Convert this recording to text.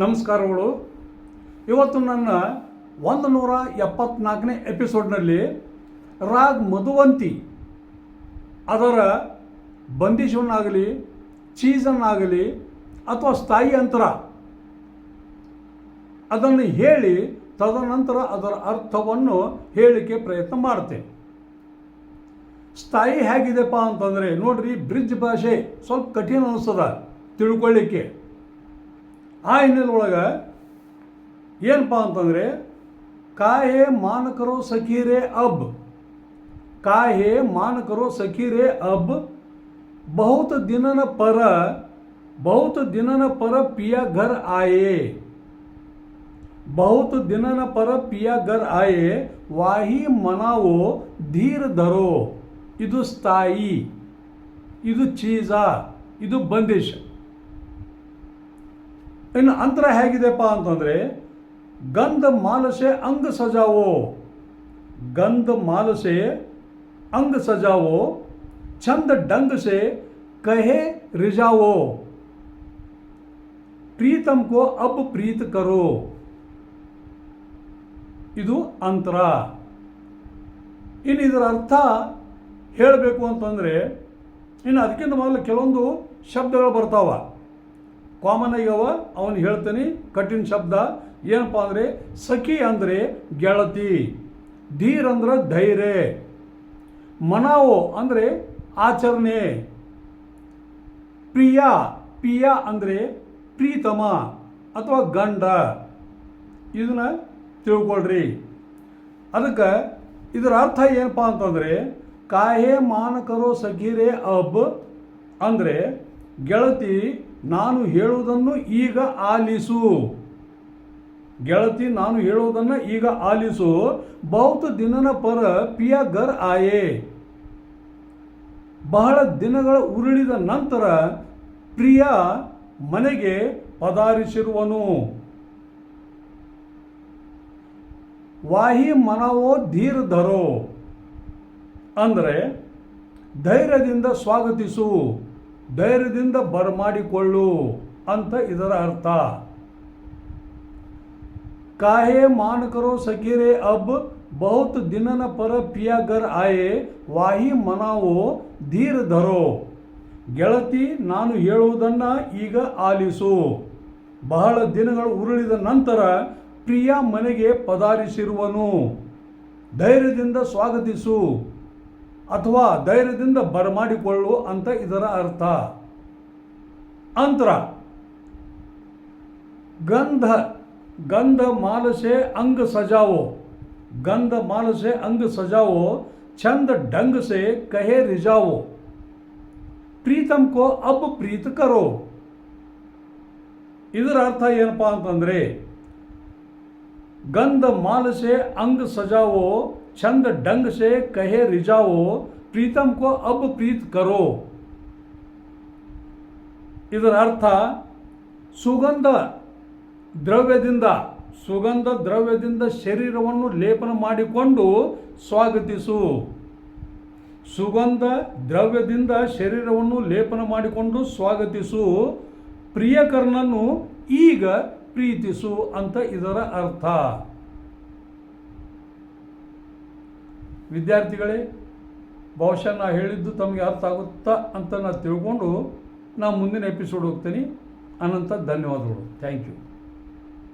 ನಮಸ್ಕಾರಗಳು. ಇವತ್ತು ನನ್ನ ಒಂದು ನೂರ ಎಪ್ಪತ್ನಾಲ್ಕನೇ ಎಪಿಸೋಡ್ನಲ್ಲಿ ರಾಗ್ ಮಧುವಂತಿ, ಅದರ ಬಂದಿಶವನ್ನಾಗಲಿ ಚೀಸನ್ನಾಗಲಿ ಅಥವಾ ಸ್ಥಾಯಿ ಅಂತರ ಅದನ್ನು ಹೇಳಿ ತದನಂತರ ಅದರ ಅರ್ಥವನ್ನು ಹೇಳಲಿಕ್ಕೆ ಪ್ರಯತ್ನ ಮಾಡುತ್ತೆ. ಸ್ಥಾಯಿ ಹೇಗಿದೆಪ್ಪ ಅಂತಂದರೆ ನೋಡ್ರಿ ಬ್ರಿಡ್ಜ್ ಭಾಷೆ ಸ್ವಲ್ಪ ಕಠಿಣ ಅನಿಸ್ತದ ತಿಳ್ಕೊಳ್ಳಿಕ್ಕೆ. ಆ ಹಿನ್ನೆಲೆಯೊಳಗೆ ಏನಪ್ಪ ಅಂತಂದರೆ, ಕಾಯೆ ಮಾನಕರೋ ಸಖೀರೆ ಅಬ್. ಕಾಯೆ ಮಾನಕರೋ ಸಖೀರೆ ಅಬ್. ಬಹುತ ದಿನನ ಪರ, ಬಹುತ ದಿನನ ಪರ ಪಿಯ ಘರ್ ಆಯೇ. ಬಹುತ ದಿನನ ಪರ ಪಿಯ ಘರ್ ಆಯೆ, ವಾಹಿ ಮನಾವೋ ಧೀರ್ ಧರೋ. ಇದು ಸ್ಥಾಯಿ, ಇದು ಚೀಜಾ, ಇದು ಬಂದಿಶ್. ಇನ್ನು ಅಂತರ ಹೇಗಿದೆಪ್ಪ ಅಂತಂದರೆ, ಗಂಧ ಮಾಲಸೆ ಅಂಗ ಸಜಾವೋ. ಗಂಧ ಮಾಲಸೆ ಅಂಗ ಸಜಾವೋ. ಚಂದ ಡಂಗಸೆ ಕಹೆ ರಿಜಾವೋ. ಪ್ರೀತಂಕೋ ಅಬ್ ಪ್ರೀತ್ ಕರೋ. ಇದು ಅಂತರ. ಇನ್ನು ಇದರ ಅರ್ಥ ಹೇಳಬೇಕು ಅಂತಂದರೆ, ಇನ್ನು ಅದಕ್ಕಿಂತ ಮೊದಲು ಕೆಲವೊಂದು ಶಬ್ದಗಳು ಬರ್ತಾವ. ಕಾಮನ್ ಅವ ಅವನು ಹೇಳ್ತಾನೆ, ಕಠಿಣ ಶಬ್ದ. ಏನಪ್ಪ ಅಂದರೆ, ಸಖಿ ಅಂದರೆ ಗೆಳತಿ, ಧೀರ್ ಅಂದ್ರೆ ಧೈರ್ಯ. ಮನಾವೋ ಅಂದರೆ ಆಚರಣೆ. ಪ್ರಿಯ ಪ್ರಿಯ ಅಂದರೆ ಪ್ರೀತಮ ಅಥವಾ ಗಂಡ. ಇದನ್ನ ತಿಳ್ಕೊಳ್ರಿ. ಅದಕ್ಕೆ ಇದರ ಅರ್ಥ ಏನಪ್ಪ ಅಂತಂದರೆ ಕಾಹೆ ಮಾನಕರೋ ಸಖಿರೇ ಅಬ್ ಅಂದರೆ ಗೆಳತಿ ನಾನು ಹೇಳುವುದನ್ನು ಈಗ ಆಲಿಸು. ಗೆಳತಿ, ನಾನು ಹೇಳುವುದನ್ನು ಈಗ ಆಲಿಸು. ಬಹುತ ದಿನನ ಪರ ಪಿಯ ಗರ್ ಆಯೆ. ಬಹಳ ದಿನಗಳ ಉರುಳಿದ ನಂತರ ಪ್ರಿಯ ಮನೆಗೆ ಪದಾರಿಸಿರುವನು. ವಾಹಿ ಮನವೋ ಧೀರ್ ಧರೋ. ಅಂದರೆ ಧೈರ್ಯದಿಂದ ಸ್ವಾಗತಿಸು. ಧೈರ್ಯದಿಂದ ಬರಮಾಡಿಕೊಳ್ಳು ಅಂತ ಇದರ ಅರ್ಥ. ಕಾಹೆ ಮಾನಕರೋ ಸಕೀರೆ ಅಬ್ ಬಹುತ್ ದಿನನ ಪರ ಪಿಯಾಗರ್ ಆಯೆ ವಾಹಿ ಮನಾವೋ ಧೀರ್ ಧರೋ. ಗೆಳತಿ, ನಾನು ಹೇಳುವುದನ್ನು ಈಗ ಆಲಿಸು. ಬಹಳ ದಿನಗಳು ಉರುಳಿದ ನಂತರ ಪ್ರಿಯ ಮನೆಗೆ ಪದಾರಿಸಿರುವನು. ಧೈರ್ಯದಿಂದ ಸ್ವಾಗತಿಸು. ಅಥವಾ ಧೈರ್ಯದಿಂದ ಬರಮಾಡಿಕೊಳ್ಳು ಅಂತ ಇದರ ಅರ್ಥ. ಅಂತರ. ಗಂಧ. ಗಂಧ ಮಾಲಸೆ ಅಂಗ ಸಜಾವೋ. ಗಂಧ ಮಾಲಸೆ ಅಂಗ ಸಜಾವೋ. ಚಂದ ಡಂಗಸೆ ಕಹೆ ರಿಜಾವೋ. ಪ್ರೀತಂ ಕೋ ಅಬ್ ಪ್ರೀತ ಕರೋ. ಇದರ ಅರ್ಥ ಏನಪ್ಪಾ ಅಂತಂದರೆ ಗಂಧ ಮಾಲಸೆ ಅಂಗ ಸಜಾವೋ ಚಂದ ढंग से कहे रिजाओ ಪ್ರೀತಮ್ ಕೋ ಅಬ್ ಪ್ರೀತ್ ಕರೋ ಇದರ ಅರ್ಥ ಸುಗಂಧ ದ್ರವ್ಯದಿಂದ ಸುಗಂಧ ದ್ರವ್ಯದಿಂದ ಶರೀರವನ್ನು ಲೇಪನ ಮಾಡಿಕೊಂಡು ಸ್ವಾಗತಿಸು ಸುಗಂಧ ದ್ರವ್ಯದಿಂದ ಶರೀರವನ್ನು ಲೇಪನ ಮಾಡಿಕೊಂಡು ಸ್ವಾಗತಿಸು ಪ್ರಿಯಕರ್ಣನ್ನು ಈಗ ಪ್ರೀತಿಸು ಅಂತ ಇದರ ಅರ್ಥ. ವಿದ್ಯಾರ್ಥಿಗಳೇ, ಬಹುಶಃ ನಾ ಹೇಳಿದ್ದು ತಮಗೆ ಅರ್ಥ ಆಗುತ್ತಾ ಅಂತ ನಾನು ತಿಳ್ಕೊಂಡು ನಾ ಮುಂದಿನ ಎಪಿಸೋಡ್ ಹೋಗ್ತೀನಿ. ಅನಂತ ಧನ್ಯವಾದಗಳು. Thank you